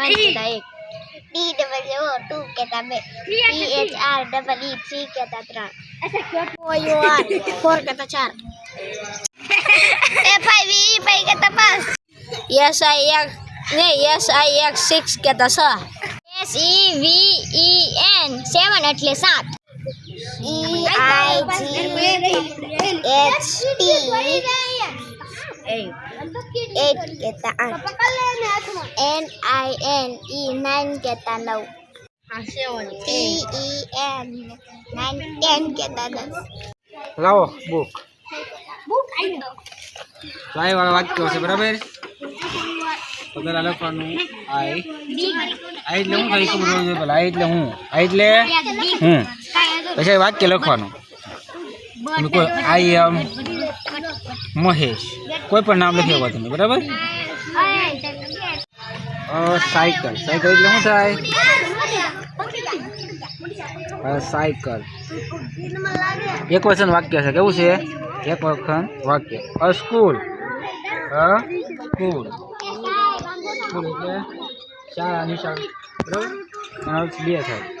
One કહેતા એક D double O two કહેતા બે P H R double E three કહેતા ત્રણ ઓ યુ આર ફોર કહેતા ચાર એ ફાઈવ ઈ ફાઈવ કહેતા પાંચ એસ આઈ એક્સ ને એસ આઈ એક્સ સિક્સ કહેતા છ એસ ઈ વી ઈ એન સેવન એટલે સાત E I G H T eight કહેતા આઠ N I N E nine કહેતા નવ T E N nine ten કહેતા દસ લાવો બુક લાઈ વાળા વાક્યો છે બરાબર? તો પેલા લખવાનું આઈ. આઈ એટલે હું કઈ ખબર જોઈએ પેલા. આઈ એટલે હું. આઈ એટલે હું. પછી વાક્ય લખવાનું. આઈ એમ મહેશ. કોઈ પણ નામ લખી શકો તમે બરાબર? સાયકલ. સાયકલ એટલે શું થાય? સાયકલ. એક વચન વાક્ય છે, કેવું છે? એક વખત વાક્ય. A, school. A, school. School એટલે શાળા. નિશાળ બરાબર બે થાય.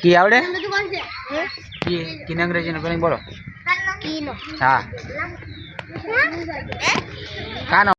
કી આવડે? કી કીને અંગ્રેજીને પેલા બોલો? હા? કાનો?